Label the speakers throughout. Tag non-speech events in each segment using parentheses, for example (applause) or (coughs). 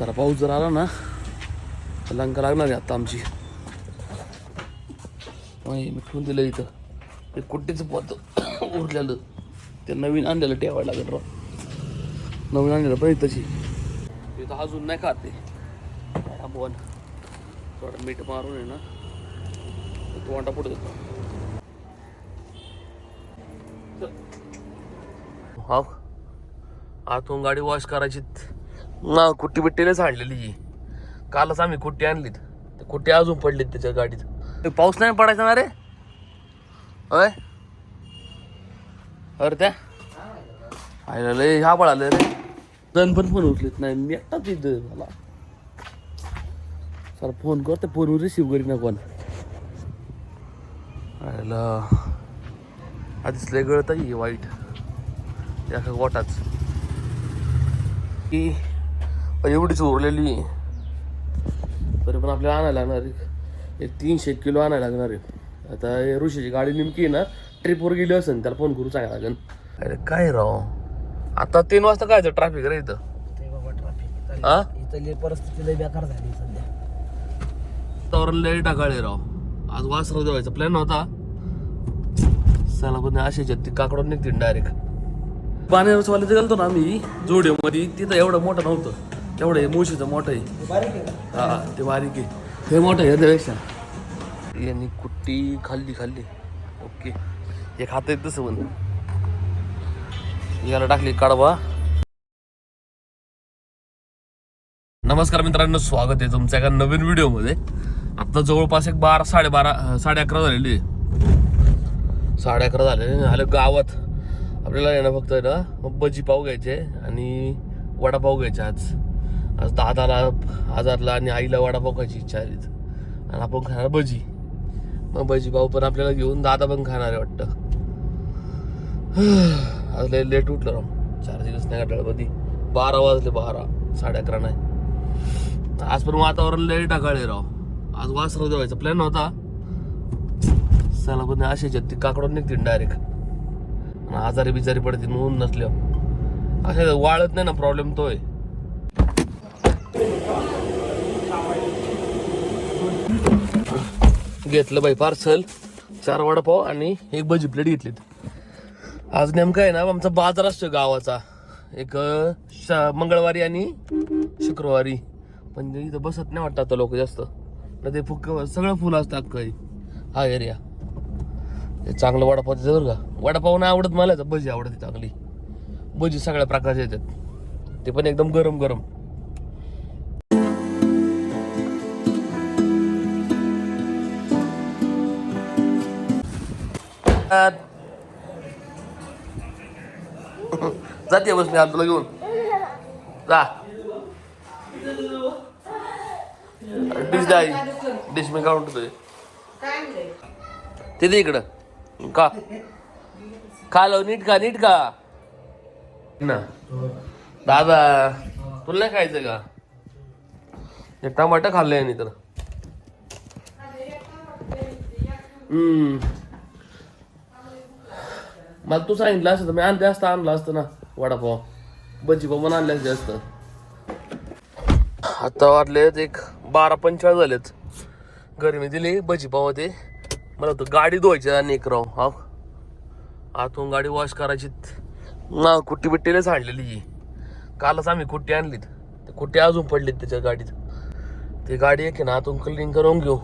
Speaker 1: जरा पाऊस जर आला ना तर लंका लागणार आहे आता आमची. नाही मी ठेवून दिलं इथं. ते कुट्टीचं पोत (coughs) उरलेलं. ते नवीन आणलेलं ठेवायला लागेल राव. नवीन आणलेलं पाहिजे तशी. ते तर अजून नाही खात ते. थांबवून थोडं मीठ मारून आहे ना तो वाटा पुढे देतो. हा आतून गाडी वॉश करायची ना कुट्टी बिट्टीलाच आणलेली कालच आम्ही कुट्टी आणलीत. ते कुट्टी अजून पडलीत त्याच्या गाडीत. ते पाऊस नाही पडायचा ना रे? अय. अरे त्या. आयला लय ह्या पळाले रे. जण पण फोन उचलीत नाही. मी एकटाच तिथं मला. सर फोन करते फोनवर रिसिव्ह करी ना कोण. आयला. आधीच लय गळत आहे वाईट. एका गोटाच. की एवढीच उरलेली. तरी पण आपल्याला आणायला लागणार आहे. एक तीनशे किलो आणायला लागणार आहे आता हे ऋषीची गाडी नेमकी आहे ना ट्रिपवर गेली असेल त्याला फोन करू सांगायला लागेल. अरे काय राव? आता तीन वाजता काय ट्रॅफिक रे इथं?
Speaker 2: ते बाबा ट्रॅफिक
Speaker 1: हा
Speaker 2: इथली परिस्थिती लय बेकार झाली सध्या.
Speaker 1: वातावरण लय टाकाळे राव. आज वासराव देवायचा प्लॅन होता चला पण असे ती काकडून निघतील डायरेक्ट पाण्यावाल्याचं गेलतो ना आम्ही जोड्यामध्ये तिथं एवढं मोठं नव्हतं. तेवढं आहे मुळशीचं मोठं आहे.
Speaker 2: बारीक आहे
Speaker 1: हा ते बारीक आहे. हे मोठं आहे त्यापेक्षा यांनी कुट्टी खाल्ली खाल्ली. ओके. हे खात येत तसं पण. याला टाकली कडवा. नमस्कार मित्रांनो स्वागत आहे तुमच्या एका नवीन व्हिडिओमध्ये. आता जवळपास एक बारा साडेबारा साडे अकरा झालेली आहे. साडे अकरा झाले आलं गावात. आपल्याला येणं फक्त ना भजी पाव घ्यायचे आणि वडापाव घ्यायचे आज. आज दादाला आजारला आणि आईला वडापाव खायची इच्छा आली आणि आपण खाणार भजी. मग भजी भाऊ पण आपल्याला घेऊन दादा पण खाणार आहे वाटतं. (sighs) आज लय लेट उठलं राव. चार दिवस नाही गटाळमध्ये बारा वाजले बारा. साडे अकरा नाही. आज पण वातावरण लय टाकाळे राव. आज वासराव देवायचा प्लॅन होता चला पण असे ती काकडून निघतील डायरेक्ट आजारी बिजारी पडतील म्हणून नसल्या असे वाळत नाही ना प्रॉब्लेम तो आहे. घेतलं बाई पार्सल चार वडापाव आणि एक भजी प्लेट घेतलीत. आज नेमका आहे ना आमचा बाजार असतो गावाचा. एक मंगळवारी आणि शुक्रवारी. पण इथं बसत नाही वाटतं आता लोक जास्त. तर ते फुक सगळं फुलं असतं अख्खं हा. एरिया चांगलं वडापाव जर का. वडापाव नाही आवडत मला तर भजी आवडते चांगली. भजी सगळ्या प्रकारच्या येतात. ते पण एकदम गरम गरम जाते बस मी आज तुला घेऊन. जा. डिश दाई डिश मी काढून ठेवतोय. ते दे इकडं. का खालो नीट का नीट का ना. दादा तुला नाही खायचं का? हे टमाटर खाल्लंय आणि तर. हम्म. मला तू सांगितलं असतं तर मी आणते असतं आणलं असतं ना वडापाव. बजी पण आणले असते असतं. आता वाटलेत एक बारा पंचाळ झालेत. गरमी दिली बजी पाव ते. मला तर गाडी धुवायची आणि एक राव हा. आतून गाडी वॉश करायची. ना कुट्टी बिट्टीलाच आणलेली कालच आम्ही कुट्टी आणलीत. ते कुट्टी अजून पडलीत त्याच्या गाडीत. ती गाडी एक आहे ना आतून क्लिनिंग करून घेऊ.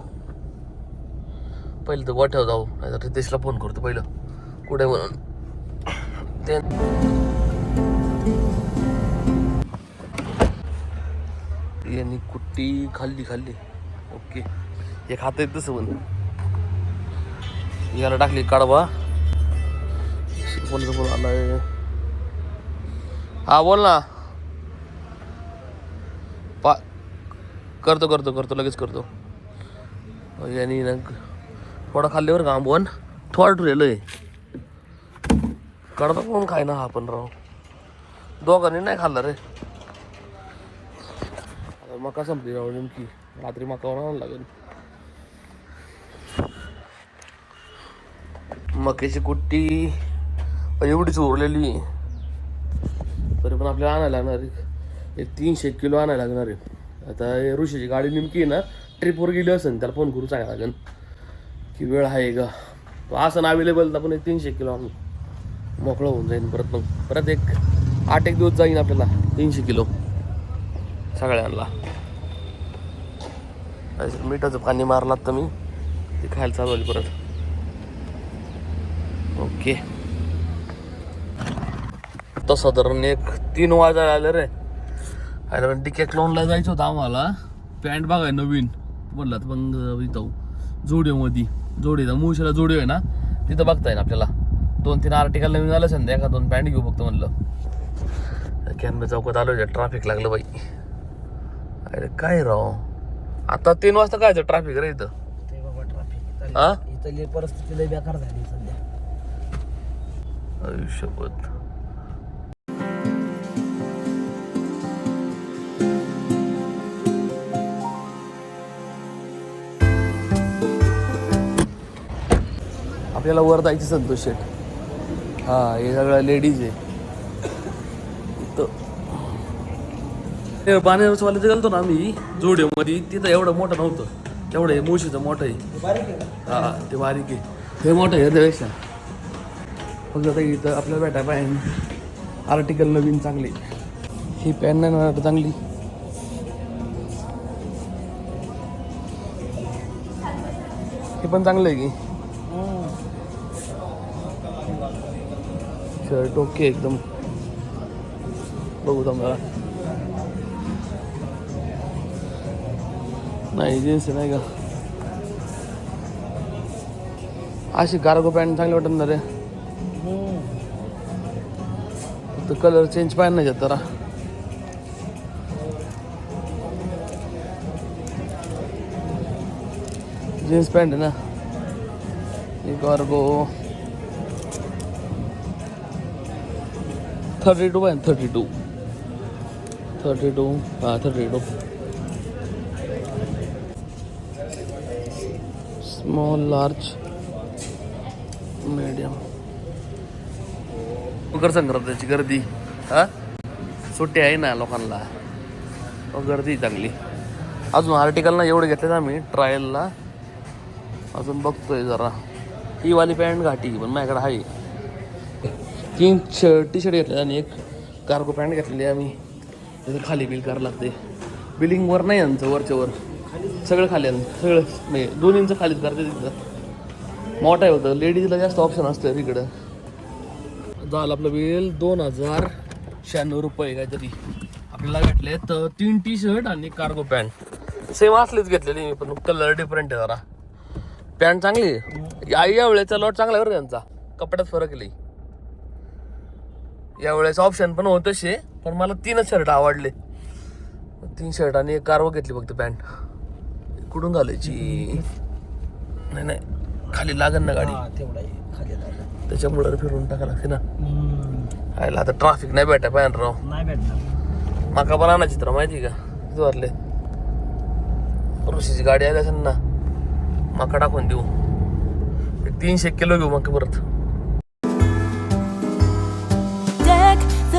Speaker 1: पहिलं तर गोठ्यावर जाऊ नाही रितेशला फोन करतो पहिलं. कुठे म्हणून. ते यांनी कुट्टी खाल्ली खाल्ली. ओके. हे खात येत तसं पण. याला टाकली कडवा. कोणतं कोण आलाय. हा बोल ना. पा करतो करतो करतो. लगेच करतो. यांनी ना थोडा खाल्ल्यावर का आंबवण? थोडं ठेवलेलं आहे. कडता कोण खाय ना हा पण राव. दोघांनी नाही खाल्ला रे. मका संपली राव नेमकी. रात्री मका आणावं लागेल. मक्याची कुट्टी. एवढीच उरलेली. तरी पण आपल्याला आणायला लागणार आहे. एक तीनशे किलो आणायला लागणार आहे आता ऋषीची गाडी नेमकी आहे ना ट्रिपवर गेली असेल त्याला फोन करू सांगायला लागेल. की वेळ आहे का? तो असं अवेलेबल तर आपण एक तीनशे किलो आणू मोकळं होऊन जाईन परत मग. परत एक आठ एक दिवस जाईन आपल्याला. तीनशे किलो. सगळ्यांना. मिठाचं पाणी मारलात तर मी ते खायला चालू झाली परत. ओके. तर साधारण एक तीन वाजायला आलं रे. अरे पण डिकॅक्लॉनला जायचं होतं आम्हाला. पॅन्ट बघाय नवीन. म्हणलात मग इथं. जोडिओमध्ये जोडीचा मुळशीला जोडिओ आहे ना तिथं बघता येईल आपल्याला. दोन तीन आर्टिकल नवीन आलं संध्या एका दोन पॅन्ट घेऊ फक्त म्हणलं. कॅनबे चौकात आलो ट्रॅफिक लागलं बाई. अरे काय राव? आता तीन वाजता काय ट्रॅफिक रे इथं?
Speaker 2: ते बाबा ट्रॅफिक
Speaker 1: हा?
Speaker 2: इथली परिस्थिती लय बेकार झाली सध्या.
Speaker 1: आयुष्यपत आपल्याला वर जायची संतोष शेठ. हा हे सगळं लेडीज आहे. पाण्यावरचं गेलतो ना आम्ही जोड्यामध्ये तिथं एवढं मोठं नव्हतं. तेवढं हे मुळशीचं मोठं आहे. हा ते बारीक आहे. हे मोठं आहे त्यापेक्षा फक्त आता इथं आपल्याला भेटाय पाहिजे. आर्टिकल नवीन चांगली. ही पॅन नाही ना वाटत चांगली. हे पण चांगलं आहे की. शर्ट ओके एकदम. बघू तुम्हाला नाही जीन्स नाही का? अशी कार्गो पॅन्ट चांगली वाटत ना रे. फक्त कलर चेंज पाहिजे नाही जात जरा. जीन्स पॅन्ट आहे ना? एक कार्गो थर्टी टू पाहिजे थर्टी टू थर्टी टू हां thirty two small large medium Makar संक्रांतीची गर्दी हा? सुट्टी आहे ना लोकांना. हो, गर्दी चांगली. अजून आर्टिकल ना एवढे घेतले ना मी ट्रायलला अजून बघतोय जरा. ही वाली पॅन्ट घाटी पण माझ्याकडे आहे. तीन शर्ट टी शर्ट घेतले आणि एक कार्गो पॅन्ट घेतलेली आहे आम्ही. त्याचं खाली बिल करावं लागते बिलिंगवर नाही यांचं वरच्या वर. सगळं खाली सगळं म्हणजे दोन्हींचं खालीच करते तिथं. मोठं आहे होतं. लेडीजला जास्त ऑप्शन असतं इकडं. झालं आपलं बिल दोन हजार शहाण्णव रुपये काहीतरी आपल्याला भेटले. तर तीन टी शर्ट आणि कार्गो पॅन्ट सेम असलीच घेतलेली मी पण कलर डिफरंट आहे जरा. पॅन्ट चांगली आहे. या वेळेचा लॉट चांगला आहे बरं त्यांचा कपड्यात फरक आहे लई. या वेळेस ऑप्शन पण होतं शे पण मला तीनच शर्ट आवडले. तीन शर्ट आणि एक कार्गो घेतली फक्त पॅन्ट कुठून घालायची? नाही नाही. खाली लागन ना गाडी.
Speaker 2: तेवढा खाली लागला.
Speaker 1: त्याच्यामुळे फिरून टाका लागते ना. आयला आता ट्रॅफिक नाही भेटा पाहिजे राव.
Speaker 2: नाही भेटणार.
Speaker 1: माका पण आणायची तर माहिती का? वारले ऋषीची गाडी आली असेल ना माका टाकून देऊ. तीनशे किलो घेऊ मग परत.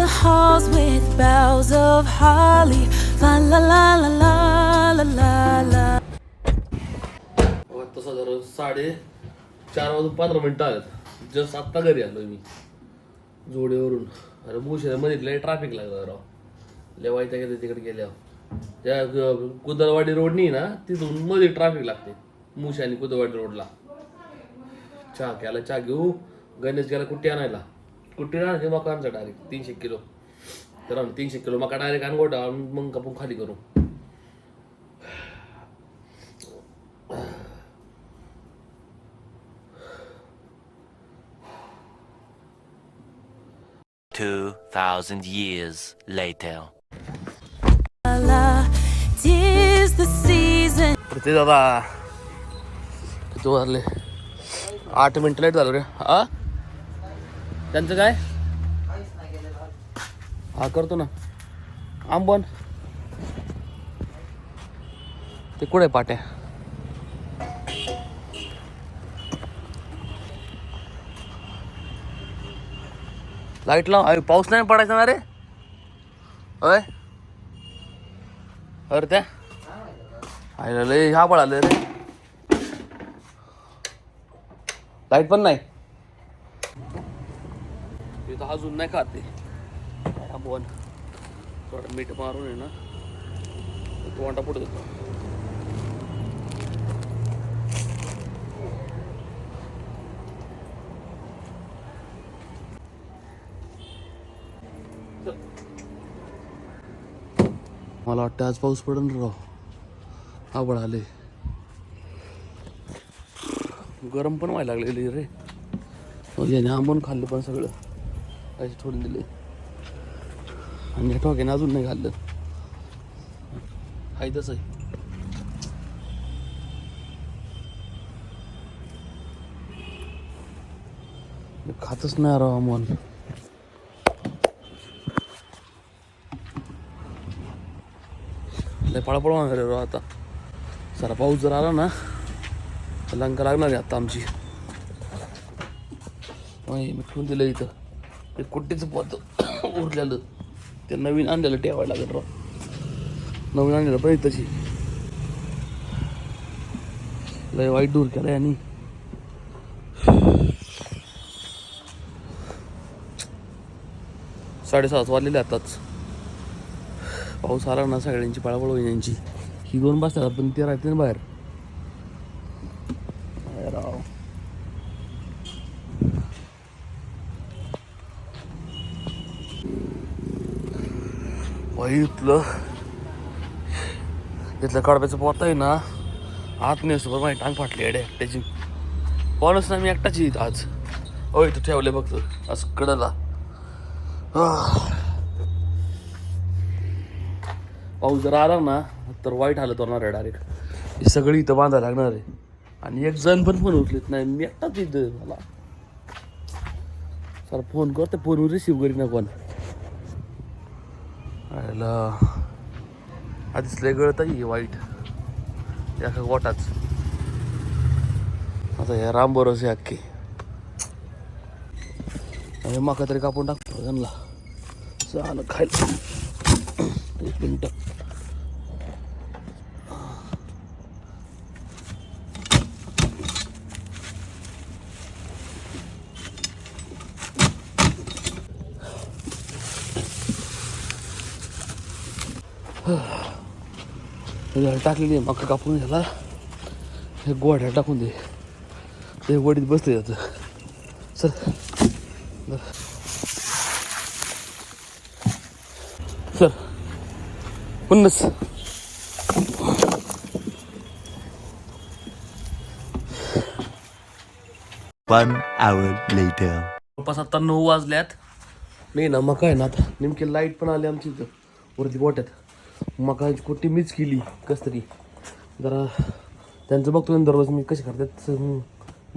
Speaker 3: The halls with boughs of holly. La la la la la la la la.
Speaker 1: आता साधारण साडे चार वाजून पंधरा मिनिटं आलेत. जस्ट आत्ता घरी आलो मी. जोडीवरून. अरे मुशामध्ये लय ट्रॅफिक लागलं राव. लय वाईट आहे तिकडे गेल्या त्या कुदरवाडी रोडनी ना तिथून मध्ये ट्रॅफिक लागते. मुश आणि कुदरवाडी रोडला चहा केला चहा घेऊ. गणेश गेला कुठे आणायला? कुट्टी आणायची मका आणायचा डायरेक्ट तीनशे किलो तर आम्ही तीनशे किलो मका डायरेक्ट आणगोटा मग कापून खाली करू
Speaker 4: Two thousand years later.
Speaker 3: la. Tis the season.
Speaker 1: ते दादा किती वाजले आठ मिनिटं लेट झालो रे हा त्यांचं काय? हा करतो ना. आंबन ते कुठे पाट्या? लाइट लाव. अरे पाऊस नाही पडायचा ना रे? अय. अरे त्या. आयला लय हा पळालं रे. लाइट पण नाही. इथं अजून नाही खाते. थांबवून थोडं मीठ मारून आहे ना तो वाटा पुढे देतो. मला वाटतं आज पाऊस पडन राव. आवड आले. गरम पण व्हायला लागलेली रे. मग याने आंबून खाल्लं पण सगळं. असे ठोडून दिले. आणि या ठोक्याने अजून नाही खाल्लं. हाय तसं आहे. खातच नाही राव मन. लय पळापळ होणार राव आता. जरा पाऊस जर आला ना तर लंका लागणार आहे आता आमची. होय, मी ठेवून दिलं इथं. ते कुट्टीचं पोत उरलेलं. ते नवीन आणलेलं ठेवायला लागेल राव. नवीन आणलेलं पाहिजे तशी. लय वाईट दूर केलं आणि साडेसात वाजलेले आताच. पाऊस आला ना सगळ्यांची पळापळ होईल यांची. ही दोन बसतात पण ते राहते ना बाहेर काय राव बाई इथलं इथलं कडब्याचं पोत आहे ना आत नाही माझी टांग फाटली अडे एकट्याची. कोणच ना मी एकटाच येत आज. ओ इथं ठेवले बघतो असं कडला. पाऊस जर आला ना तर वाईट हालत होणार आहे डायरेक्ट ही सगळी इथं बांधायला लागणार आहे. आणि एक जण पण फोन उचलीत नाही मी एकटाच येत मला. सर फोन करते फोनवर रिसिव्ह करी ना कोण. आयला आधीच लय गळत आहे वाईट. या का गोटाच. आता या राम आहे अख्खी आणि माका तरी कापून टाकतो त्यांना चाल खायला. एक मिनटं. टाकलेली आहे मका कापून घ्यायला हे गोड्या टाकून दे. ते वडीत जातं चल. धर. चल. पुन्नच.
Speaker 4: One hour later.
Speaker 1: जवळपास आता नऊ वाजल्यात. नाही ना मका आहे ना आता. नेमकी लाइट पण आली आमची इथं. वरती गोट्यात. मकाची कोटी मीच केली कस तरी. जरा त्यांचं बघतो ना दररोज मी कसे करतात.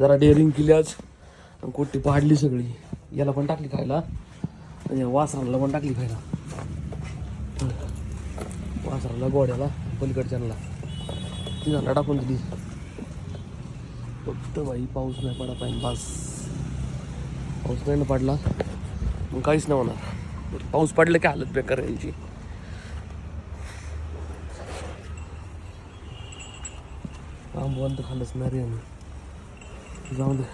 Speaker 1: जरा डेअरिंग केली आज. कोटी पाडली सगळी. याला पण टाकली खायला. आणि वासराला पण टाकली खायला. वासराला गोड्याला पलीकडच्याला ती झाला टाकून दिली. फक्त बाई पाऊस नाही पडा पाहिजे बस. पाऊस नाही ना पडला. मग काहीच नाही होणार. पाऊस पडलं की हालत बेकार यांची. बंद खाल्लंच नाही रे जाऊ दे.